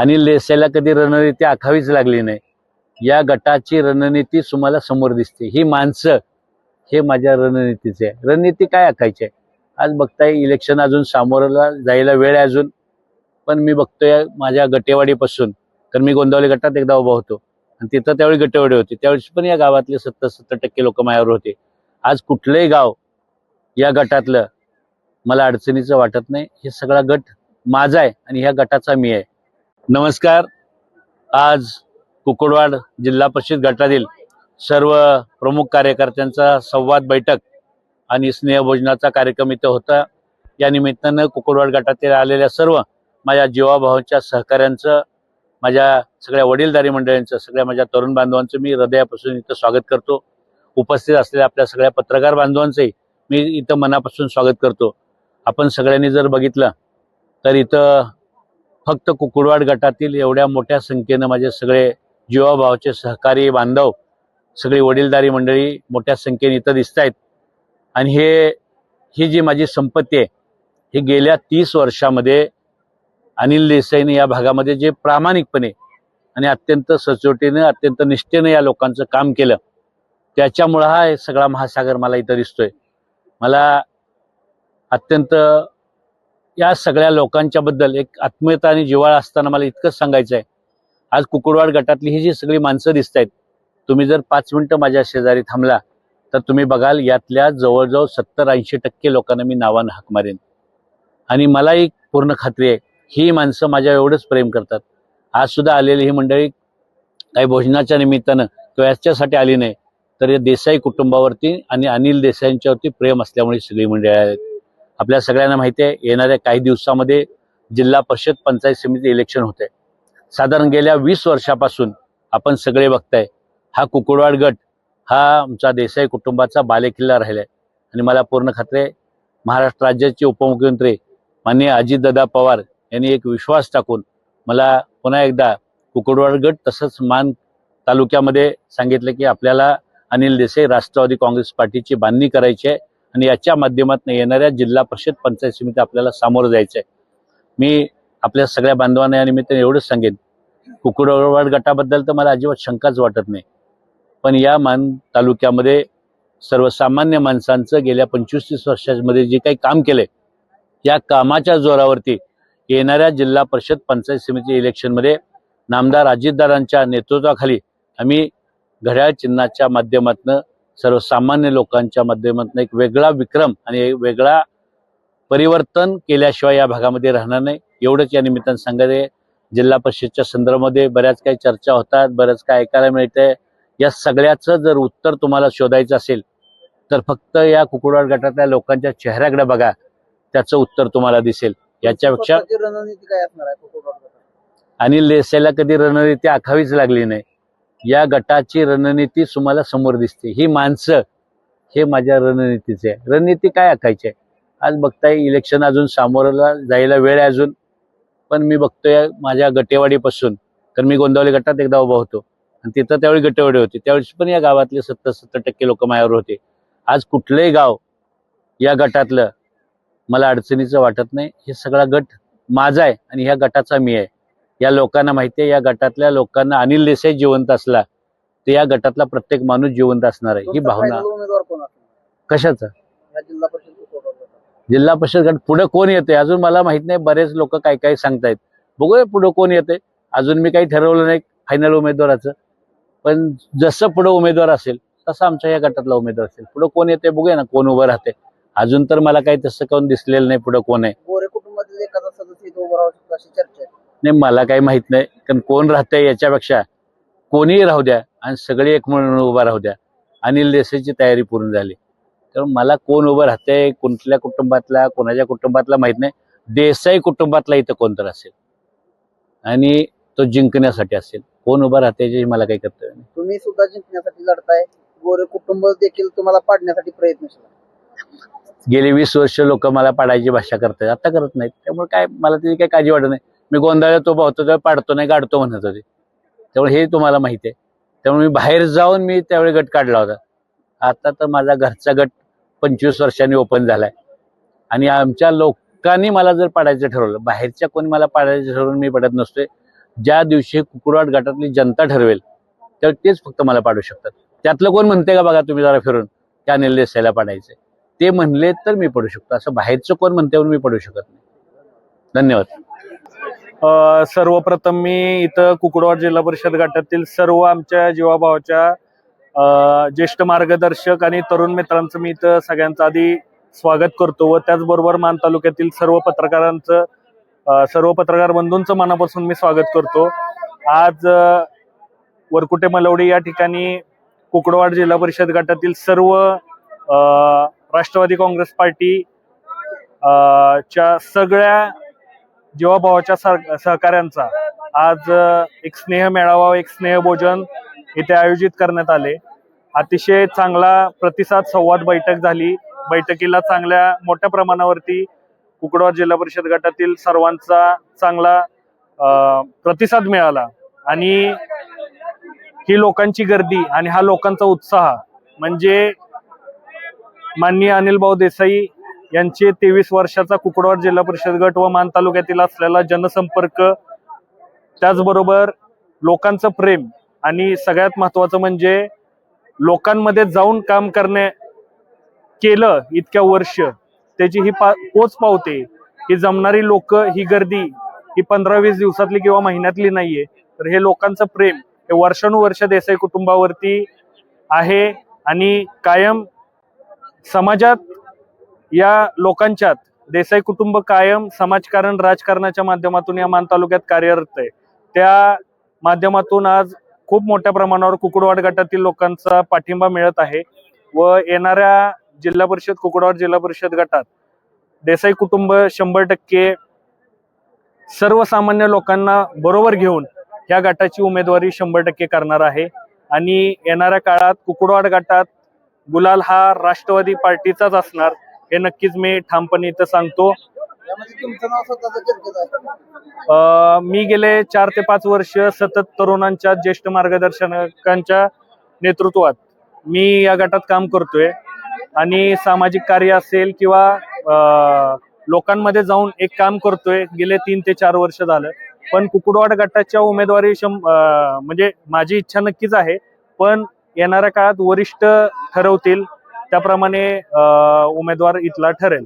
आणि लेसेला कधी रणनीती आखावीच लागली नाही. या गटाची रणनीती तुम्हाला समोर दिसते. ही माणसं हे माझ्या रणनीतीचे आहे. रणनीती काय आखायची आहे? आज बघताय इलेक्शन अजून सामोरला जायला वेळ आहे अजून. पण मी बघतोय माझ्या गटेवाडीपासून कारण मी गोंदावली गटात एकदा उभा होतो. आणि तिथं त्यावेळी गटेवाडी होती. त्यावेळेस पण या गावातले सत्तर सत्तर टक्के लोक माझ्यावर होते. आज कुठलंही गाव या गटातलं मला अडचणीचं वाटत नाही. हे सगळा गट माझा आहे आणि ह्या गटाचा मी आहे. नमस्कार. आज कुकुडवाड जिल्हा परिषद गटातील सर्व प्रमुख कार्यकर्त्यांचा संवाद बैठक आणि स्नेहभोजनाचा कार्यक्रम इथं होता. या निमित्तानं कुकुडवाड गटातील आलेल्या सर्व माझ्या जीवाभावाच्या सहकाऱ्यांचं माझ्या सगळ्या वडीलधारी मंडळींचं सगळ्या माझ्या तरुण बांधवांचं मी हृदयापासून इथं स्वागत करतो. उपस्थित असलेल्या आपल्या सगळ्या पत्रकार बांधवांचंही मी इथं मनापासून स्वागत करतो. आपण सगळ्यांनी जर बघितलं तर इथं फक्त कुकुडवाड गटातील एवढ्या मोठ्या संख्येनं माझे सगळे जीवाभावाचे सहकारी बांधव सगळी वडीलधारी मंडळी मोठ्या संख्येने इथं दिसत आहेत आणि हे ही जी माझी संपत्ती आहे ही गेल्या तीस वर्षामध्ये अनिल देसाईने या भागामध्ये जे प्रामाणिकपणे आणि अत्यंत सचोटीनं अत्यंत निष्ठेनं या लोकांचं काम केलं त्याच्यामुळं हा हे सगळा महासागर मला इथं दिसतोय. मला अत्यंत या सगळ्या लोकांच्या बद्दल एक आत्मीयता आणि जिवाळा असताना मला इतकंच सांगायचं आहे आज कुकुडवाड गटातली ही जी सगळी माणसं दिसत आहेत तुम्ही जर पाच मिनटं माझ्या शेजारी थांबला तर तुम्ही बघाल यातल्या जवळजवळ सत्तर ऐंशी टक्के लोकांना मी नावानं हाक मारेन. आणि मला एक पूर्ण खात्री आहे ही माणसं माझ्या एवढंच प्रेम करतात. आज सुद्धा आलेली ही मंडळी काही भोजनाच्या निमित्तानं किंवा याच्यासाठी आली नाही तर या देसाई कुटुंबावरती आणि अनिल देसाईंच्यावरती प्रेम असल्यामुळे सगळी मंडळी आहेत. आपल्या सगळ्यांना माहिती आहे येणाऱ्या काही दिवसामध्ये जिल्हा परिषद पंचायत समिती इलेक्शन होते साधारण गेल्या वीस वर्षापासून आपण सगळे बघताय हा कुकुडवाड गट हा आमचा देसाई कुटुंबाचा बालेकिल्ला राहिला आहे आणि मला पूर्ण खात्री आहे महाराष्ट्र राज्याचे उपमुख्यमंत्री माननीय अजितदादा पवार यांनी एक विश्वास टाकून मला पुन्हा एकदा कुकुडवाड गट तसंच मान तालुक्यामध्ये सांगितलं की आपल्याला अनिल देसाई राष्ट्रवादी काँग्रेस पार्टीची बांधणी करायची आहे. आणि याच्या माध्यमातून येणाऱ्या जिल्हा परिषद पंचायत समिती आपल्याला सामोरं जायचं आहे मी आपल्या सगळ्या बांधवांना या निमित्ताने एवढंच सांगेन कुकुडवाड गटाबद्दल तर मला अजिबात शंकाच वाटत नाही. पण या मान तालुक्यामध्ये सर्वसामान्य माणसांचं गेल्या पंचवीस तीस वर्षांमध्ये जे काही काम केलंय या कामाच्या जोरावरती येणाऱ्या जिल्हा परिषद पंचायत समिती इलेक्शनमध्ये नामदार अजितदारांच्या नेतृत्वाखाली आम्ही घड्याळ चिन्हाच्या माध्यमातून सर्वसामान्य लोकांच्या माध्यमातून एक वेगळा विक्रम आणि एक वेगळा परिवर्तन केल्याशिवाय या भागामध्ये राहणार नाही. एवढंच या निमित्तानं सांगायचं जिल्हा परिषदच्या संदर्भामध्ये बऱ्याच काही चर्चा होतात बरंच काय ऐकायला मिळतंय. या सगळ्याचं जर उत्तर तुम्हाला शोधायचं असेल तर फक्त या कुकुडवाड गटातल्या लोकांच्या चेहऱ्याकडे बघा. त्याचं उत्तर तुम्हाला दिसेल. याच्यापेक्षा रणनीती काय असणार आहे? अनिल देसाईला कधी रणनीती आखावीच लागली नाही. या गटाची रणनीती तुम्हाला समोर दिसते. ही माणसं हे माझ्या रणनीतीचे आहे. रणनीती काय आखायची आहे? आज बघताय इलेक्शन अजून सामोरला जायला वेळ आहे अजून. पण मी बघतोय माझ्या गटेवाडीपासून. कारण मी गोंदावली गटात एकदा उभा होतो. आणि तिथं त्यावेळी गटेवाडी होती. त्यावेळेस पण या गावातले सत्तर सत्तर टक्के लोक माझ्यावर होते. आज कुठलंही गाव या गटातलं मला अडचणीचं वाटत नाही. हे सगळा गट माझा आहे आणि ह्या गटाचा मी आहे. या लोकांना माहिती आहे या गटातल्या लोकांना अनिल देसाई जिवंत असला तर या गटातला प्रत्येक माणूस जिवंत असणार आहे. ही भावना. कशाचं? जिल्हा परिषद गट पुढे कोण येते अजून मला माहीत नाही बरेच लोक काय काय सांगतायत. बघूया पुढे कोण येते अजून मी काही ठरवलं नाही फायनल उमेदवाराचं. पण जसं पुढे उमेदवार असेल तसं आमच्या या गटातला उमेदवार असेल. पुढे कोण येते बघूया ना कोण उभं राहते अजून तर मला काही तसं कोण दिसलेलं नाही पुढे कोण आहे. गोरे कुटुंबातील एखादा सदस्य उभा राहू शकतो अशी चर्चा आहे. नाही मला काही माहीत नाही. कारण कोण राहतंय याच्यापेक्षा कोणीही राहू द्या आणि सगळे एक म्हणून उभा राहू द्या. अनिल देसाईची तयारी पूर्ण झाली. तर मला कोण उभं राहतंय कुठल्या कुटुंबातला कोणाच्या कुटुंबातला माहीत नाही. देसाई कुटुंबातला इथं कोणतर असेल. आणि तो जिंकण्यासाठी असेल. कोण उभं राहते याची मला काही कर्तव्य नाही. तुम्ही सुद्धा जिंकण्यासाठी लढताय. गोरे कुटुंब देखील तुम्हाला पाडण्यासाठी प्रयत्नशील आहे. गेली वीस वर्ष लोक मला पाडायची भाषा करतात. आता करत नाहीत. त्यामुळे काय मला त्याची काही काळजी वाटत नाही. मी गोंधळ तो पाहतो तेव्हा पाडतो नाही गाडतो म्हणत होते. त्यामुळे हे तुम्हाला माहिती आहे. त्यामुळे मी बाहेर जाऊन मी त्यावेळी गट काढला होता. आता तर माझा घरचा गट पंचवीस वर्षांनी ओपन झालाय. आणि आमच्या लोकांनी मला जर पाडायचं ठरवलं बाहेरच्या कोणी मला पाडायचं ठरवून मी पडत नसतोय. ज्या दिवशी कुकुडवाड गटातली जनता ठरवेल तर तेच फक्त मला पाडू शकतात. त्यातलं कोण म्हणते का बघा तुम्ही जरा फिरून त्या अनिल देसाईला पाडायचं ते म्हणले तर मी पडू शकतो. असं बाहेरचं कोण म्हणते म्हणून मी पडू शकत नाही. धन्यवाद. सर्वप्रथम मी इथं कुकडवाड जिल्हा परिषद गटातील सर्व आमच्या जीवाभावाच्या अ, ज्येष्ठ मार्गदर्शक आणि तरुण मित्रांचं मी इथं सगळ्यांचं आधी स्वागत करतो व त्याचबरोबर मान तालुक्यातील सर्व पत्रकारांचं सर्व पत्रकार बंधूंचं मनापासून मी स्वागत करतो. आज वरकुटे मलवडी या ठिकाणी कुकडवाड जिल्हा परिषद गटातील सर्व अ, राष्ट्रवादी काँग्रेस पार्टी अ, च्या सगळ्या जीवाभावाच्या सह- सहकाऱ्यांचा. आज एक स्नेह मेळावा एक स्नेह भोजन इथे आयोजित करण्यात आले. अतिशय चांगला प्रतिसाद संवाद बैठक झाली. बैठकीला चांगल्या मोठ्या प्रमाणावरती कुकडवाड जिल्हा परिषद गटातील सर्वांचा चांगला प्रतिसाद मिळाला. आणि ही लोकांची गर्दी आणि हा लोकांचा उत्साह म्हणजे माननीय अनिल भाऊ देसाई यांचे तेवीस वर्षाचा कुकडवाड जिल्हा परिषद गट व मान तालुक्यातील असलेला जनसंपर्क. त्याचबरोबर लोकांचं प्रेम आणि सगळ्यात महत्वाचं म्हणजे लोकांमध्ये जाऊन काम करणे केलं इतक्या वर्ष त्याची ही पा पोच पावते. ही जमणारी लोक ही गर्दी ही पंधरा वीस दिवसातली किंवा महिन्यातली नाहीये. तर हे लोकांचं प्रेम हे वर्षानुवर्ष देसाई कुटुंबावरती आहे आणि कायम समाजात या लोकांच्यात देसाई कुटुंब कायम समाजकारण राजकारणाच्या माध्यमातून या मान तालुक्यात कार्यरत आहे. त्या माध्यमातून आज खूप मोठ्या प्रमाणावर कुकुडवाड गटातील लोकांचा पाठिंबा मिळत आहे व येणाऱ्या जिल्हा परिषद कुकुडवाड जिल्हा परिषद गटात देसाई कुटुंब शंभर टक्के सर्वसामान्य लोकांना बरोबर घेऊन या गटाची उमेदवारी शंभर टक्के करणार आहे. आणि येणाऱ्या काळात कुकुडवाड गटात गुलाल हा राष्ट्रवादी पार्टीचाच असणार. हे नक्कीच मी ठामपणे इथं सांगतो. मी गेले चार ते पाच वर्ष सतत तरुणांच्या ज्येष्ठ मार्गदर्शकांच्या नेतृत्वात मी या गटात काम करतोय. आणि सामाजिक कार्य असेल किंवा लोकांमध्ये जाऊन एक काम करतोय. गेले तीन ते चार वर्ष झालं. पण कुकुडवाड गटाच्या उमेदवारी म्हणजे माझी इच्छा नक्कीच आहे. पण येणाऱ्या काळात वरिष्ठ ठरवतील. त्याप्रमाणे उमेदवार इथला ठरेल.